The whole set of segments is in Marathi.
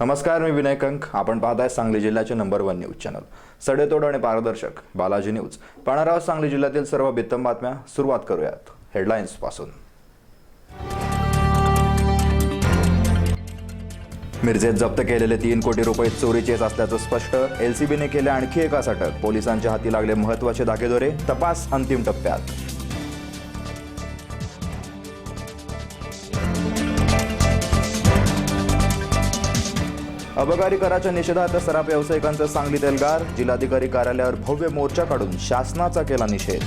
नमस्कार मी विनय कंक आपण पाहताय सांगली जिल्ह्याचे नंबर वन न्यूज चॅनल सडेतोड आणि पारदर्शक. बालाजी न्यूज. पाहणार सांगली जिल्ह्यातील सर्व बित्तम बातम्या सुरुवात करूयात. हेडलाईन्सपासून. मिरजेत जप्त केलेले तीन कोटी रुपये चोरीचेच असल्याचं स्पष्ट. एलसीबीने केले आणखी एकास अटक पोलिसांच्या हाती लागले महत्त्वाचे धागेदोरे तपास अंतिम टप्प्यात. अबकारी कराच्या निषेधात सराफ व्यावसायिकांचं सांगलीत एल्गार जिल्हाधिकारी कार्यालयावर भव्य मोर्चा काढून शासनाचा केला निषेध.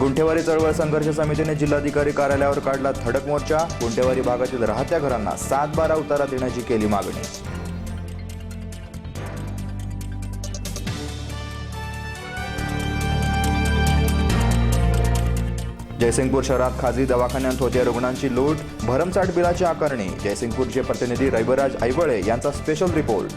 गुंठेवारी चळवळ संघर्ष समितीने जिल्हाधिकारी कार्यालयावर काढला धडक मोर्चा. गुंठेवारी भागातील राहत्या घरांना सात बारा उतारा देण्याची केली मागणी. जयसिंगपूर शहरात खाजगी दवाखान्यात होते रुग्णांची लूट भरमसाठ बिलाची आकारणी. जयसिंगपूरचे प्रतिनिधी रविराज ऐवळे यांचा स्पेशल रिपोर्ट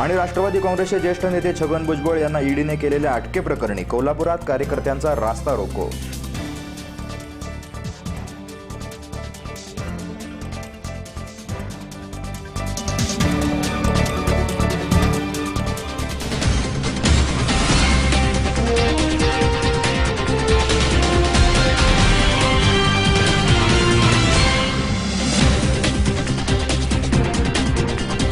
आणि राष्ट्रवादी काँग्रेसचे ज्येष्ठ नेते छगन भुजबळ यांना ईडीने केलेल्या अटकेप्रकरणी कोल्हापुरात कार्यकर्त्यांचा रास्ता रोको.